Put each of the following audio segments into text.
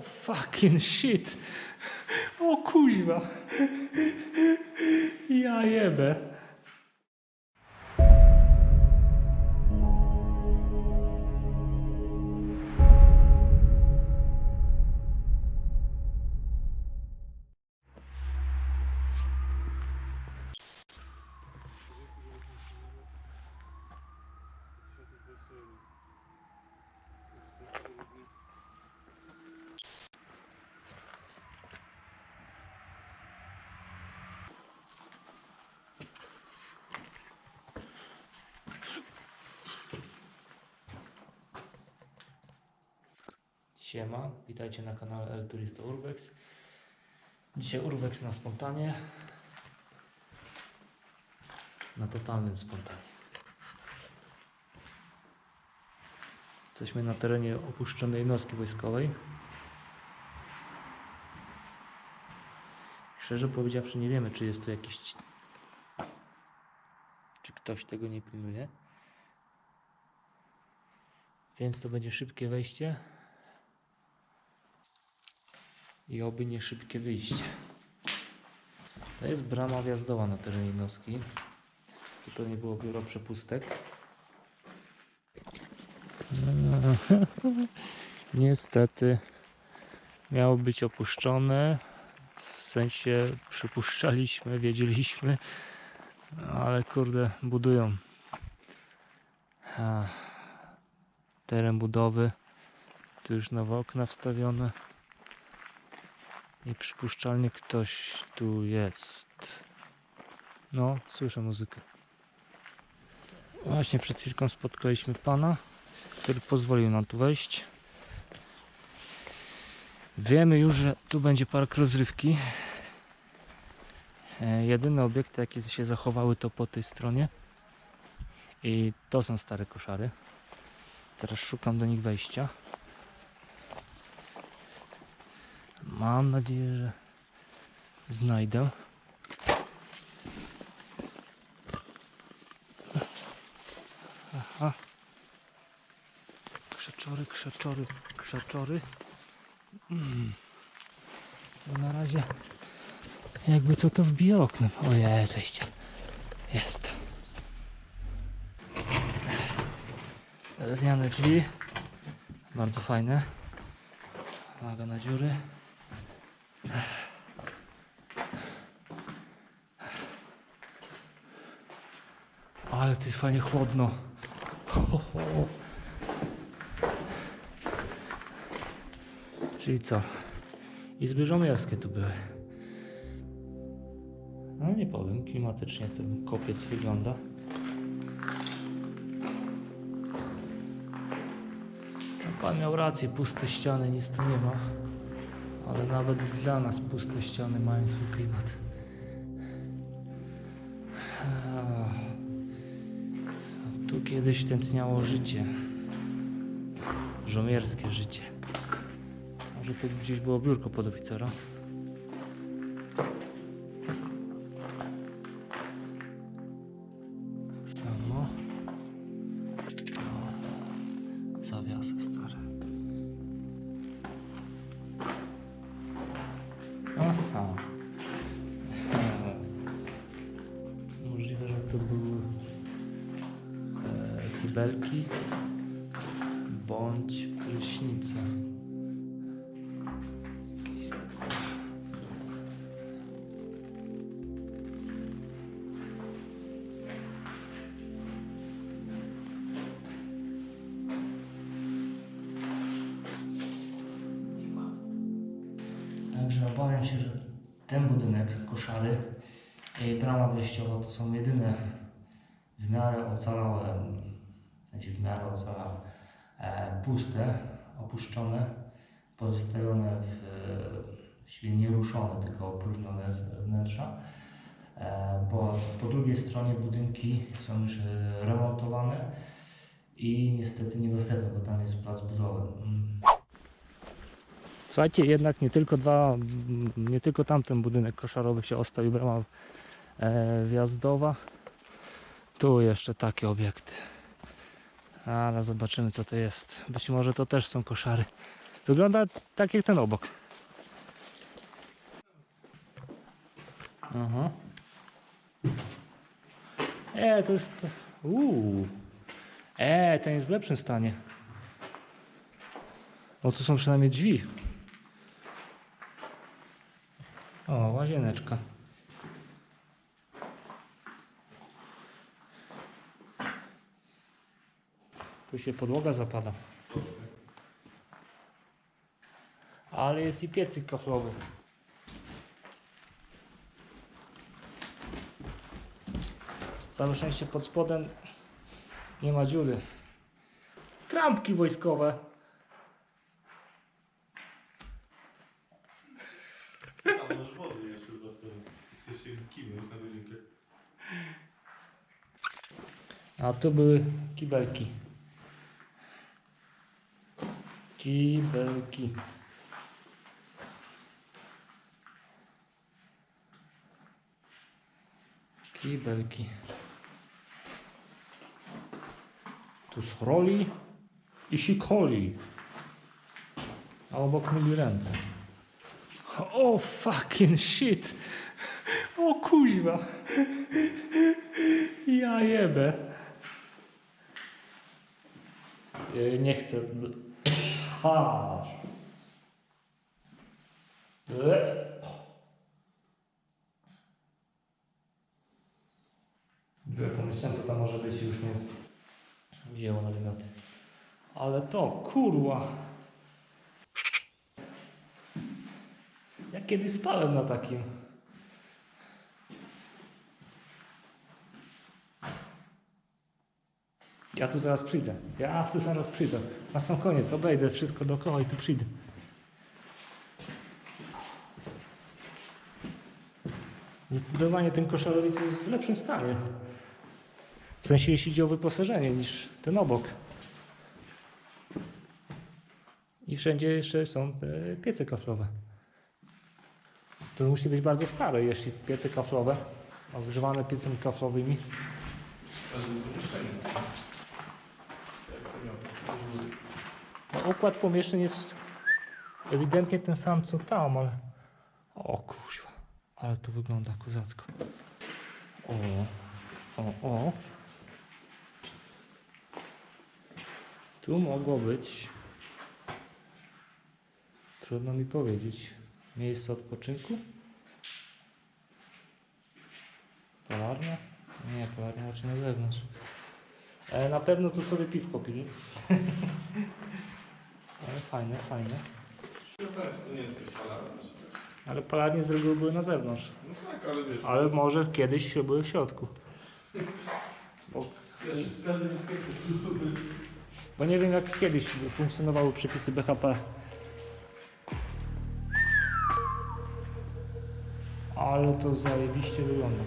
O fucking shit. O kuźwa. Ja jebę. Siema, witajcie na kanale El Turista Urbex. Dzisiaj Urbex na spontanie. Na totalnym spontanie. Jesteśmy na terenie opuszczonej jednostki wojskowej. Szczerze powiedziawszy, nie wiemy, czy jest tu jakiś. Czy ktoś tego nie pilnuje. Więc to będzie szybkie wejście i oby nie szybkie wyjście. To jest brama wjazdowa na terenie jednostki. Tu pewnie było biuro przepustek. Niestety miało być opuszczone. W sensie przypuszczaliśmy, wiedzieliśmy, ale kurde, budują. Teren budowy. Tu już nowe okna wstawione. I przypuszczalnie ktoś tu jest. No, słyszę muzykę. Właśnie przed chwilką spotkaliśmy pana, który pozwolił nam tu wejść. Wiemy już, że tu będzie park rozrywki. E, jedyne obiekty, jakie się zachowały, to po tej stronie. I to są stare koszary. Teraz szukam do nich wejścia. Mam nadzieję, że znajdę. Aha. Krzaczory, krzaczory, krzaczory. Mm. Na razie jakby co to wbije oknem. O jest wejście. Jest. Drewniane drzwi. Bardzo fajne. Uwaga na dziury. Ale to jest fajnie chłodno. Ho, ho. Czyli co? Izby żołnierskie tu były. No nie powiem, klimatycznie ten kopiec wygląda. No, Pan miał rację, puste ściany, nic tu nie ma. Ale nawet dla nas puste ściany mają swój klimat. Tu kiedyś tętniało życie. Żołnierskie życie. Może tu gdzieś było biurko podoficera. Aha. Możliwe, że to były e, kibelki bądź prysznice. Także obawiam się, że ten budynek koszary i brama wejściowa to są jedyne w miarę ocalałe, sensie w miarę ocalałe, e, puste, opuszczone, pozostawione w, e, świecie nieruszone, tylko opróżnione z wnętrza. E, bo po drugiej stronie budynki są już e, remontowane i niestety niedostępne, bo tam jest plac budowy. Słuchajcie, jednak nie tylko dwa, nie tylko tamten budynek koszarowy się ostał brama e, wjazdowa. Tu jeszcze takie obiekty. Ale zobaczymy co to jest. Być może to też są koszary. Wygląda tak jak ten obok. Aha. E, to jest... Uuu. E, ten jest w lepszym stanie. Bo tu są przynajmniej drzwi. O, łazieneczka. Tu się podłoga zapada. Ale jest i piecyk kaflowy. Całe szczęście pod spodem nie ma dziury. Trampki wojskowe. A masz wozy jeszcze z was Chcesz się kiwnąć na godzinkę. A tu były kibelki. Kibelki. Kibelki. Tu schroli i sikoli. A obok myli ręce. O fucking shit. O kuźwa. Ja jebę. E, Nie chcę. Ha. E. Byłem pomyślałem, co tam może być już mnie wzięło na wymioty. Ale to, kurwa. Ja kiedyś spałem na takim. Ja tu zaraz przyjdę. Ja tu zaraz przyjdę. Na sam koniec obejdę wszystko dookoła i tu przyjdę. Zdecydowanie ten koszarowiec jest w lepszym stanie. W sensie jeśli chodzi o wyposażenie niż ten obok. I wszędzie jeszcze są e, piece kaflowe. To musi być bardzo stare, jeśli piece kaflowe, ogrzewane piecami kaflowymi. W każdym pomieszczeniu. Jak to miał? No, układ pomieszczeń jest ewidentnie ten sam co tam, ale... O kurwa, ale to wygląda kozacko. O, o, o. Tu mogło być... Trudno mi powiedzieć. Miejsce odpoczynku? Polarnia? Nie, polarnia raczej na zewnątrz. E, na pewno tu sobie piwko pili. Ale fajne, fajne. To nie jest jakaś. Ale palarnie z reguły były na zewnątrz. No tak, ale wiesz, Ale może kiedyś się były w środku. Bo, wiesz każdy mieszkaniec bo nie wiem jak kiedyś funkcjonowały przepisy BHP. Ale to zajebiście wygląda.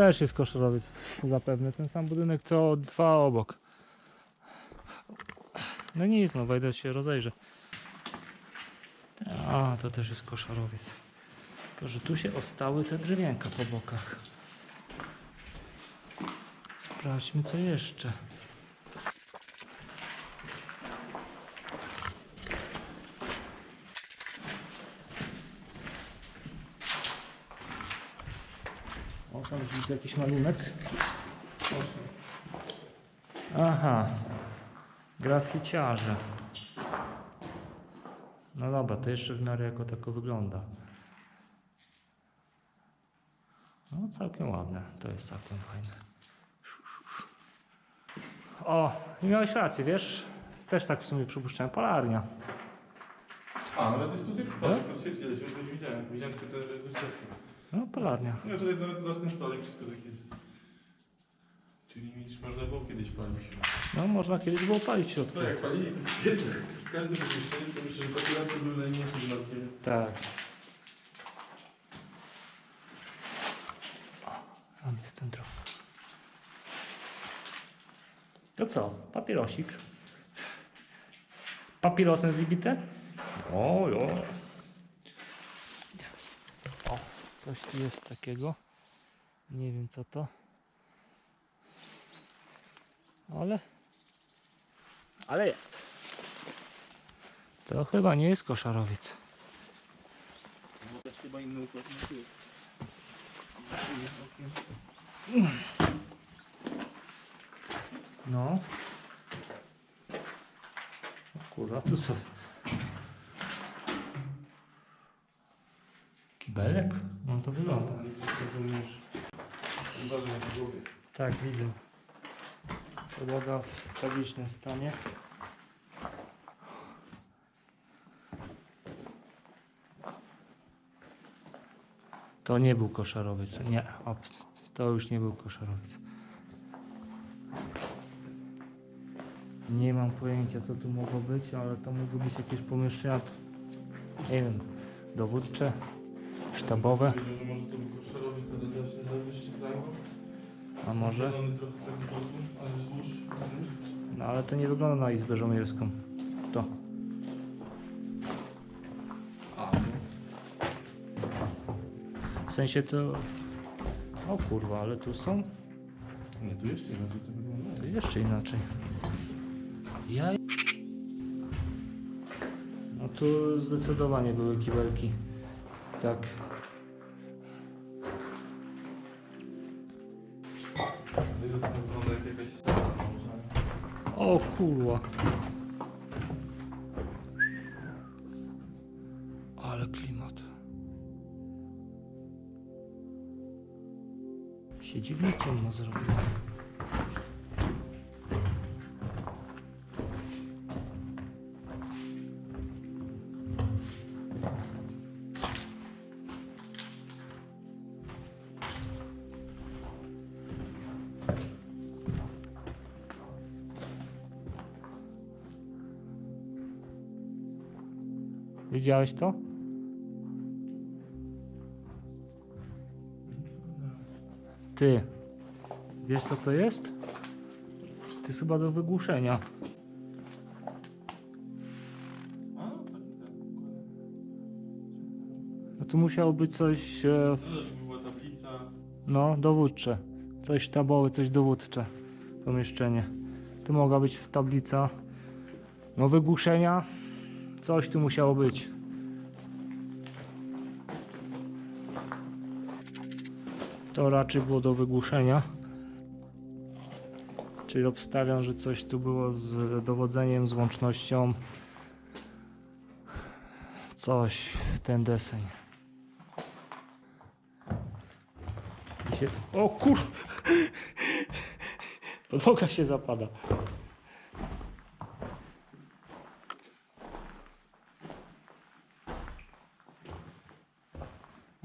Też jest koszerowiec. Zapewne ten sam budynek co dwa obok. No nic, no wejdę się rozejrzę. A, to też jest koszarowiec. To, że tu się ostały te drewienka po bokach. Sprawdźmy co jeszcze. Widzę jakiś malunek. Aha. Graficiarze. No dobra, to jeszcze w miarę jako tako wygląda. No całkiem ładne. To jest całkiem fajne. O, miałeś rację, wiesz? Też tak w sumie przypuszczałem. Polarnia. A, nawet jest tutaj, patrz, podświetlili się, już widziałem. Widziałem tylko te wyszczepki. No, polarnia. No tutaj nawet zaraz ten stolik, wszystko tak jest. Czyli widzisz, można było kiedyś palić. No, można kiedyś było palić w środku. No jak palili, to w piece. Każdy by myśleli, to myślę, że papierosy były najmniejszym. Tak. Tam jest ten trochę. To co? Papierosik. Papierosem zibite? O, jo. Coś tu jest takiego. Nie wiem co to. Ale... Ale jest. To chyba nie jest koszarowiec. No chyba inny układ. No. Kurwa, tu co? Kibelek? No to wygląda. Tak, widzę. Podłoga w tragicznym stanie. To nie był koszarowiec. Nie, to już nie był koszarowiec. Nie mam pojęcia co tu mogło być, ale to mogły być jakieś pomieszczenia, nie wiem, dowódcze, sztabowe, a może? No ale to nie wygląda na izbę żołnierską. To. W sensie to... O kurwa, ale tu są? Nie, tu jeszcze inaczej to wygląda. To jeszcze inaczej. Ja... No tu zdecydowanie były kibelki. Tak. O kurwa. Ale klimat. Się dziwnie ciemno zrobiło. Widziałeś to? Ty. Wiesz co to jest? To jest chyba do wygłuszenia. A, no tu musiało być coś, e, No, dowódcze. Coś sztabowe, coś dowódcze. Pomieszczenie. Tu mogła być tablica. No wygłuszenia. Coś tu musiało być. To raczej było do wygłuszenia. Czyli obstawiam, że coś tu było z dowodzeniem, z łącznością. Coś, ten deseń. Się... O kur... Podłoga się zapada.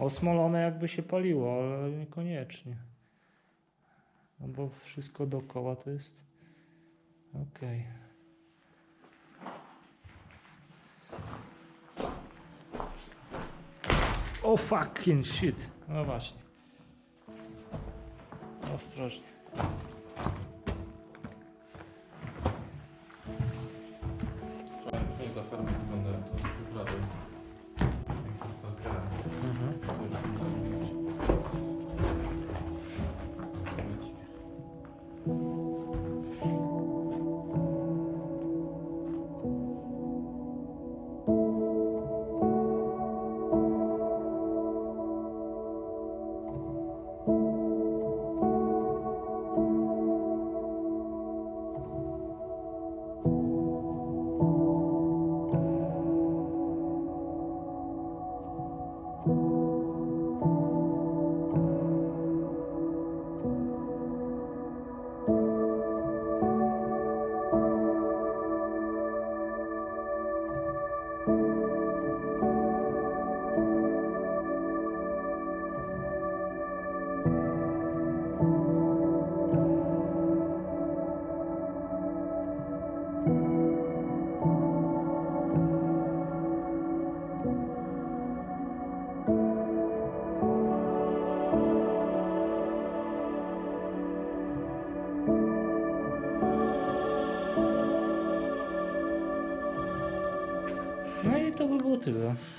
Osmolone jakby się paliło, ale niekoniecznie. No bo wszystko dookoła to jest... Okej. O fucking shit. No właśnie. Ostrożnie.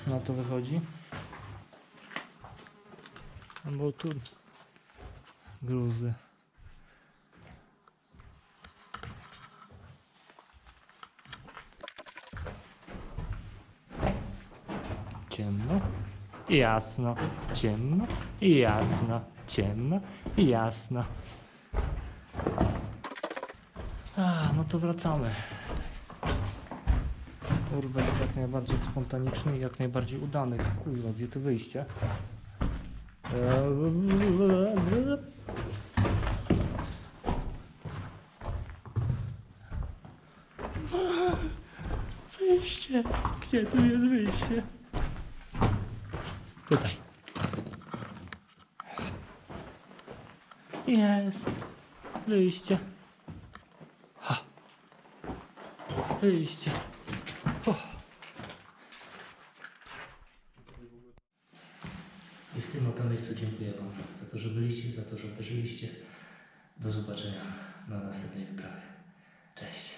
Na to wychodzi. Bo tu gruzy. Ciemno jasno, ciemno jasno, ciemno jasno. A, no to wracamy. Urbex jest jak najbardziej spontaniczny i jak najbardziej udany. Kurwa, gdzie to wyjście? Wyjście! Gdzie tu jest wyjście? Tutaj. Jest. Wyjście. Ha. Wyjście. O. I miejscu dziękuję Wam za to, że byliście, za to, że obejrzeliście. Do zobaczenia na następnej wyprawie. Cześć.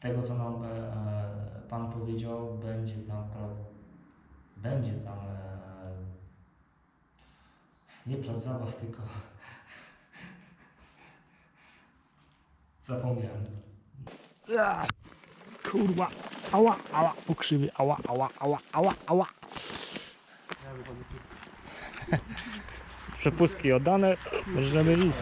Tego, co nam e, Pan powiedział, będzie tam, będzie tam e, nie plac zabaw, tylko zapomniałem. Kurwa, ała, ała, pokrzywy, ała, ała, ała, ała, ała. Przepustki oddane, możemy iść.